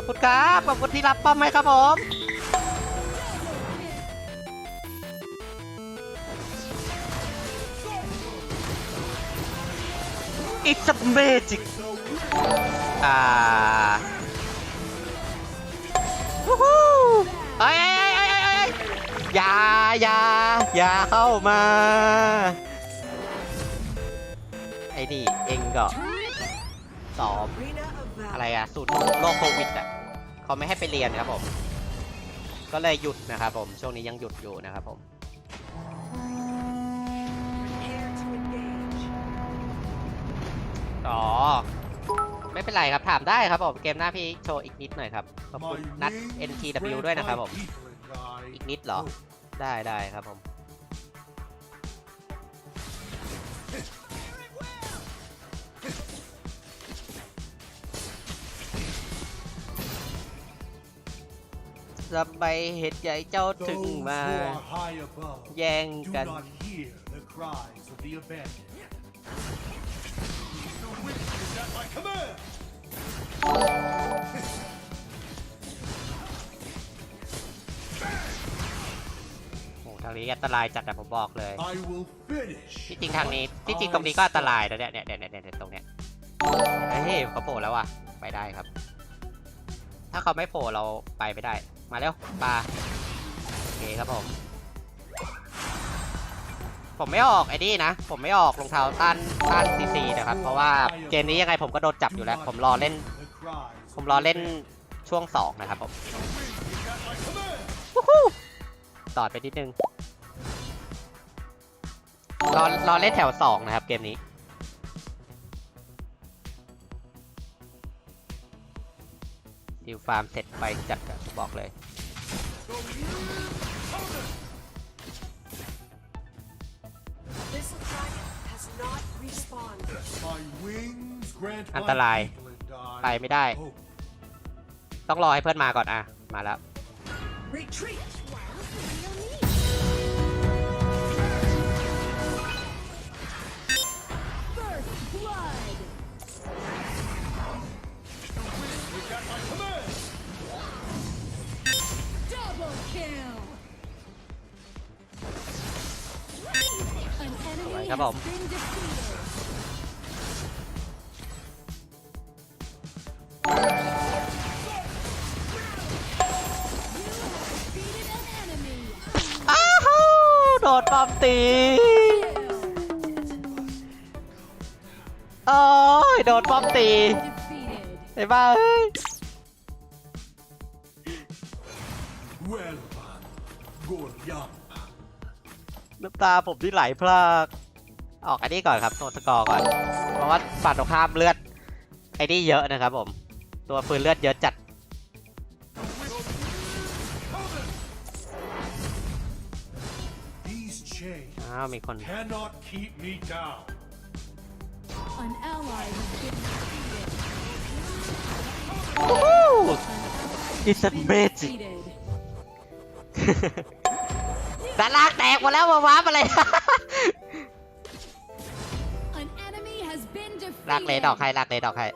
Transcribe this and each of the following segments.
อบคุณครับ ขอบคุณที่รับป้อมไหมครับผม It's a magic อ่าวู้ฮู้เอ้ยเอ้ยเอ้ยเอ้ยเอ้ยอย่าอย่าอย่าเข้ามา ไอ้นี่ เองก็สอบอะไรอะสูตรโรคโควิดอะ เขาไม่ให้ไปเรียนครับผม ก็เลยหยุดนะครับผม ช่วงนี้ยังหยุดอยู่นะครับผม อ๋อ ไม่เป็นไรครับ ถามได้ครับผม เกมหน้าพี่โชว์อีกนิดหน่อยครับ ขอบคุณนัด NTW ด้วยนะครับผม อีกนิดเหรอ ได้ได้ครับผม สบายเหตุใหญ่เจ้าถึงมา แย่งกัน โอ้ทางนี้อันตรายจัดแต่ผมบอกเลย ที่จริงทางนี้ ที่จริงตรงนี้ก็อันตรายนะเนี่ยเนี่ยเนี่ยเนี่ยเนี่ยตรงเนี้ยเฮ้ยเขาโผล่แล้วว่ะ ไปได้ครับ ถ้าเขาไม่โผล่เราไปไม่ได้ มาเร็วปลาโอเคครับผม ผมไม่ออกไอ้นี่นะ ผมไม่ออกรองเท้าต้านต้านซีซีนะครับ เพราะว่าเกมนี้ยังไงผมก็โดนจับอยู่แล้ว ผมรอเล่น ผมรอเล่นช่วงสองนะครับผมต่อไปนิดนึงรอรอเล่นแถวสองนะครับเกมนี้ ดิวฟาร์มเสร็จไปจัดอะบอกเลย Missile Dragon has not respawned. My wings grant อัน my ตราย people and ไป I ไม่ได้ hope. ต้องรอให้เพื่อนมาก่อนอะ มาแล้ว an enemy. อ้าวโดดปอมตี Kill. โอ้ยโดดปอมตี Defeated. ไอ้บ้าเอ้ย Well done. Goryam. น้ำตาผมที่ไหลพราก ออกอันนี้ก่อนครับโนสกอร์ก่อน เพราะว่าฝั่งตรงข้ามเลือดไอ้นี่เยอะนะครับผม ตัวปืนเลือดเยอะจัด These chains อ้าวมีคน cannot keep me down. An ally has been defeated. It's a magic Defeated. ด้านล่างแตกหมดแล้วมาว้าอะไร ลากเลดออก defeated. ให้ลากเลดออกให้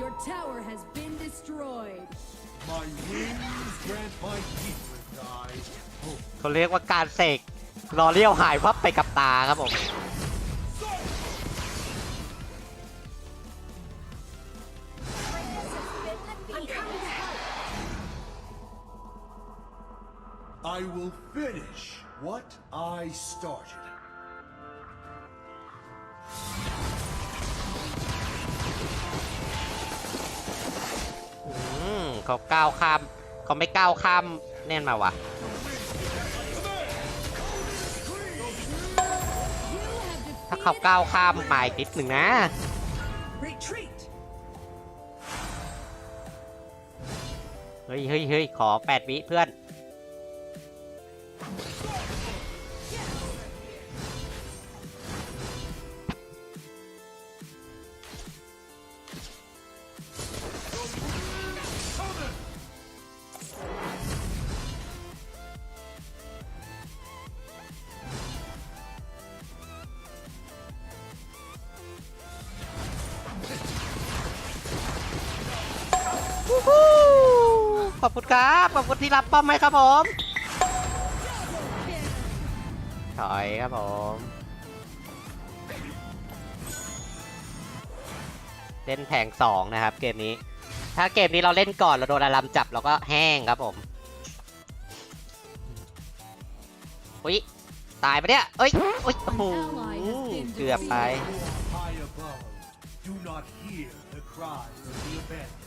Your tower has been destroyed. My wings grant my people and I hope. เขาเรียกว่าการเสกรอเลี้ยวหายวับไปกับตาครับผม I will finish what I started. เขาก้าวข้าม เขาไม่ก้าวข้ามแน่นมาวะ You have ถ้าเขา defeated ก้าวข้ามมาอีกนิดหนึ่งนะ Retreat. เฮ้ยเฮ้ยเฮ้ยขอแปดวิเพื่อน อบคุณครับ ขอบคุณที่รับป้อมให้ครับผม ถอยครับผม เล่นแผงสองนะครับ เกมนี้ ถ้าเกมนี้เราเล่นก่อนเราโดนอารัมจับเราก็แห้งครับผม อุ้ยตายไปเนี่ยเอ้ยอุ้ยโอ้โหเกือบไป do not hear the cries of the abandoned.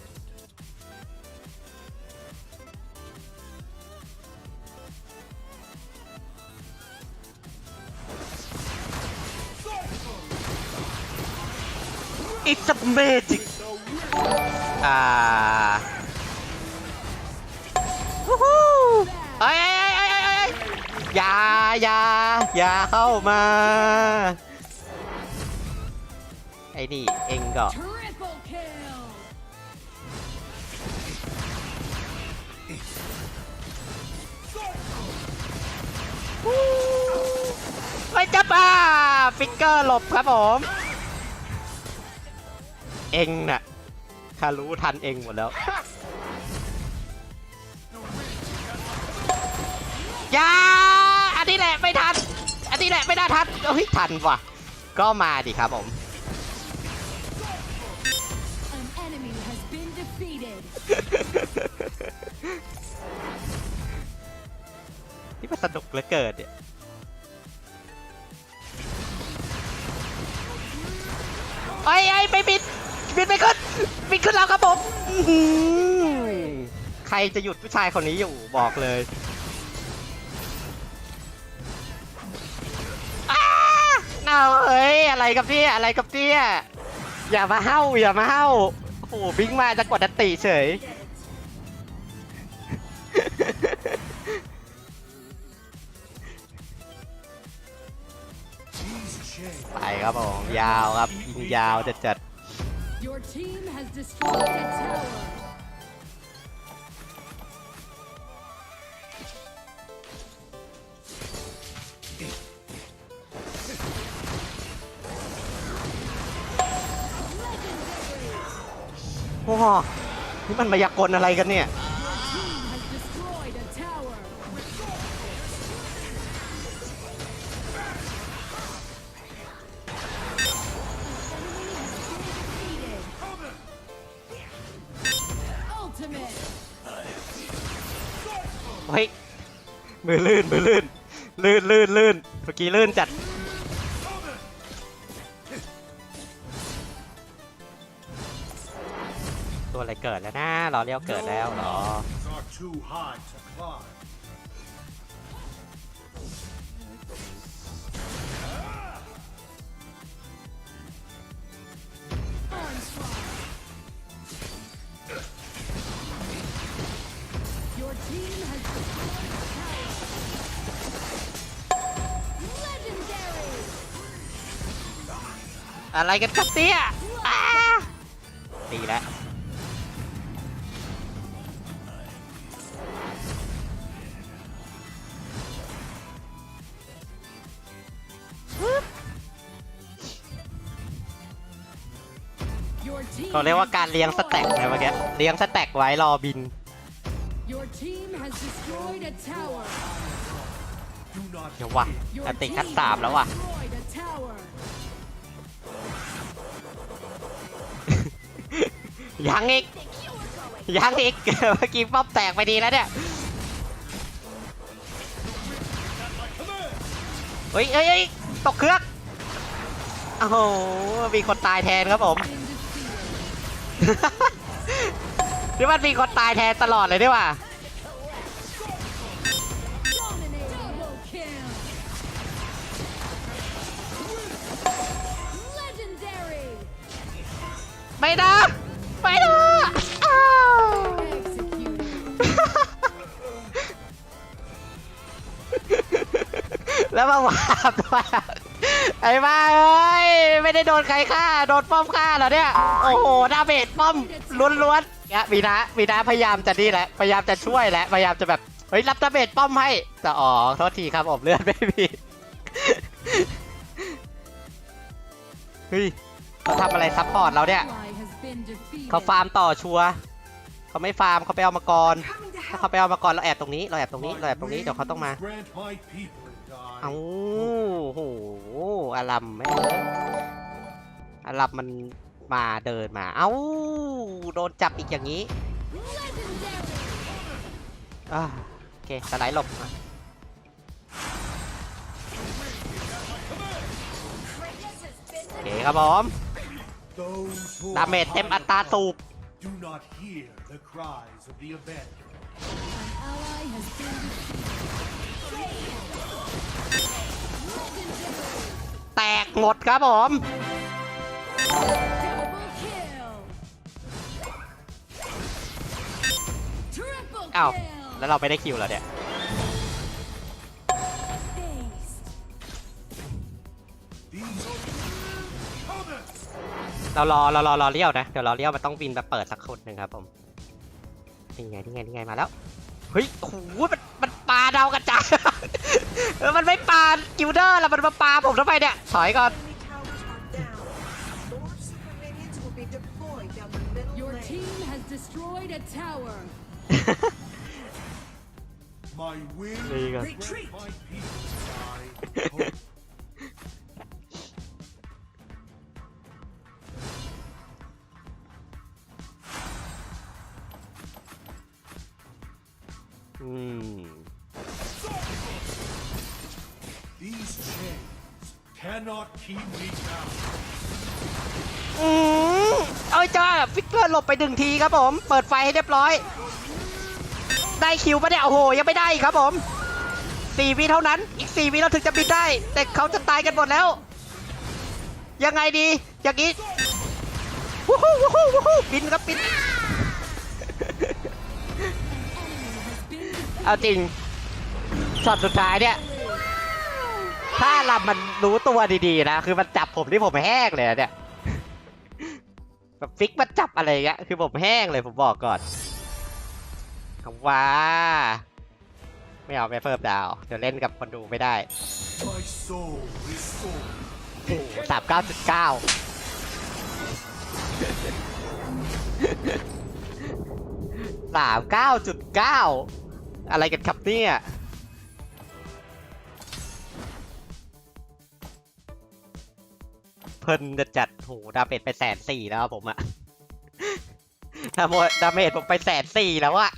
It's a magic อ่าวู้ฮู้เอ้ยเอ้ยเอ้ยเอ้ยเอ้ยอย่าอย่าอย่าเข้ามา ไอ้นี่ เองก็ Triple kill. ไปจับอ่าฟิกเกอร์หลบครับผม เองน่ะข้ารู้ทันเองหมดแล้วอย่าอันนี้แหละไม่ทัน อันนี้แหละไม่น่าทันเฮ้ยทันว่ะ ก็มาดิครับผม An enemy has been defeated. นี่มันสนุกเหลือเกินเนี่ยไอ้ไอ้ไปบิน บินไปขึ้นบินขึ้นแล้วครับผมอื้อหือใครจะหยุดผู้ชายคนนี้อยู่บอกเลยอ้าเอาเอ้ยอะไรกับพี่อะไรกับพี่อย่ามาเฮ้าอย่ามาเฮ้าโอ้โหบิงมาจะกดอันติเฉย ไปครับผมยาวครับยิงยาวจัดจัด Your team has destroyed a tower. ๆโอ้โหนี่มันมายากลอะไรกันเนี่ย มือลื่นมือลื่นลื่นลื่นลื่นเมื่อกี้ลื่นจัดตัวอะไรเกิดแล้วนะรอเรียวเกิดแล้วหรอ อะไรกันครับเนี่ยอ้าตีแล้ว Your team เขาเรียกว่า has การเลี้ยงสแต็ก destroyed นะ a เมื่อกี้ tower. เลี้ยงสแต็กไว้รอบิน Your team has destroyed a tower. Do not เดี๋ยวว่ะ Your อันติ team ขั้นสามแล้วว่ะ ยังอีก ยังอีก เมื่อกี้ป๊อปแตกไปดีแล้วเนี่ยเฮ้ยเฮ้ยเฮ้ยตกเครื่องโอ้โห มีคนตายแทนครับผมนี่มันมีคนตายแทนตลอดเลยด้วยว่ะไม่นะ แล้วมาวาบด้วยไอ้บ้าเอ้ยไม่ได้โดนใครฆ่าโดนป้อมฆ่าเหรอเนี่ยโอ้โหดาเมจป้อมล้วนๆเนี่ยมีนะมีนะพยายามจะนี่แหละพยายามจะช่วยแหละพยายามจะแบบเฮ้ยรับดาเมจป้อมให้แต่อ๋อโทษทีครับผมเลือดไม่มีเฮ้ยเขาทำอะไรซัพพอร์ตเราเนี่ยเขาฟาร์มต่อชัวเขาไม่ฟาร์มเขาไปเอามาก่อนถ้าเขาไปเอามาก่อนเราแอบตรงนี้เราแอบตรงนี้เราแอบตรงนี้เดี๋ยวเขาต้องมา Grant my people die. เอาโหอารัมแม่งเลยอารัมมันมาเดินมา เอ้า โดนจับอีกอย่างนี้ Legendary. อ่าโอเคสไลด์หลบมาโอเคครับผม Those who ดาเมจเต็มอัตราสูบ แตกหมดครับผม Double kill. Triple อ้าว kill. แล้วเราไม่ได้คิวแล้วเนี่ย Ace. These are comets. เรารอเรารอรอเลี้ยวนะ เดี๋ยวรอเลี้ยวมันต้องบินมาเปิดสักคนหนึ่งครับผมนี่ไงนี่ไงนี่ไงมาแล้ว เฮ้ยโอ้โหมันมันปลาดาวกระจาย เออมันไม่ปลากิลเดอร์แล้วมันมาปลาผมทำไมเนี่ยถอยก่อน Enemy towers are down. More super minions will be deployed down the middle Your lane. team has destroyed a tower. My will There you go. grant Retreat. my people die. Hope. เอาจ้าฟิกเกอร์หลบไปหนึ่งทีครับผม เปิดไฟให้เรียบร้อย ได้คิวปะเนี่ยโอ้โห ยังไม่ได้ครับผมสี่วิเท่านั้น อีกสี่วิเราถึงจะบินได้ แต่เขาจะตายกันหมดแล้ว ยังไงดี อย่างนี้วู้ฮู้วู้ฮู้วู้ฮู้บินครับบิน เอาจริงช็อตสุดท้ายเนี่ย ถ้าลำมันรู้ตัวดีๆนะ คือมันจับผมที่ผมแห้งเลยเนี่ย แบบฟิกมันจับอะไรอย่างเงี้ยคือผมแห้งเลยผมบอกก่อนเอาว่า ไม่เอาไปเพิ่มดาวเดี๋ยวเล่นกับคนดูไม่ได้สามเก้าจุดเก้าสามเก้าจุดเก้าอะไรกันครับเนี่ยเพิ่นจะจัด โหดาเมจไปแสนสี่แล้วผมอะดาโมดาเมจผมไปแสนสี่แล้วอะ